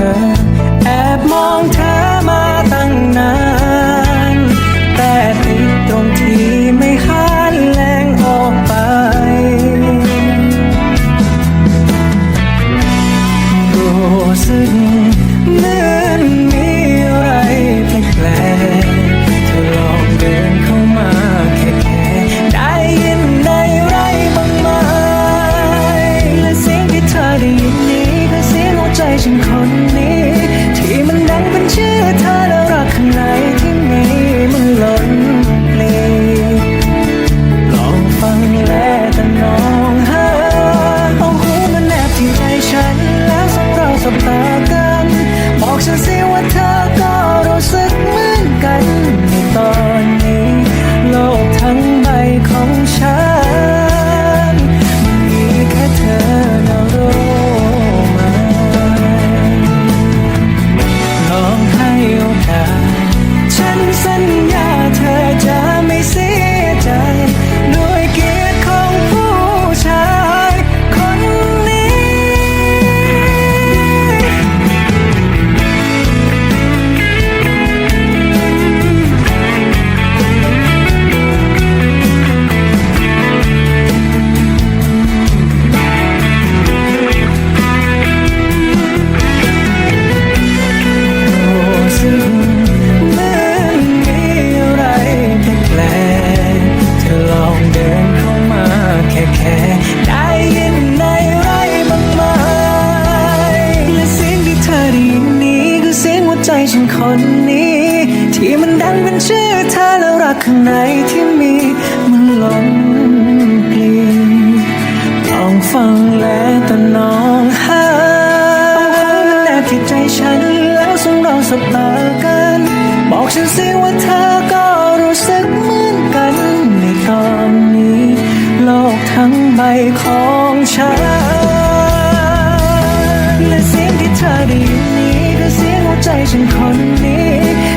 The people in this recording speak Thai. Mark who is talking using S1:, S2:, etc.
S1: อ แอบมองเธอมาตั้งนาน แต่ติดตรงที่ไม่หันแรงออกไป รู้สึก ฉันคนนี้ ที่มันดังเป็นชื่อเธอแล้วรักข้างในที่มีมันหลงปลีลองฟังและตะนองหาแนบที่ใจฉันแล้วสงเราสบตากัน บอกฉันสิว่าเธอก็รู้สึกเหมือนกัน ในตอนนี้ โลกทั้งใบของฉันและเสียงที่เธอได้ยิน เสียหัวใจฉันคนนี้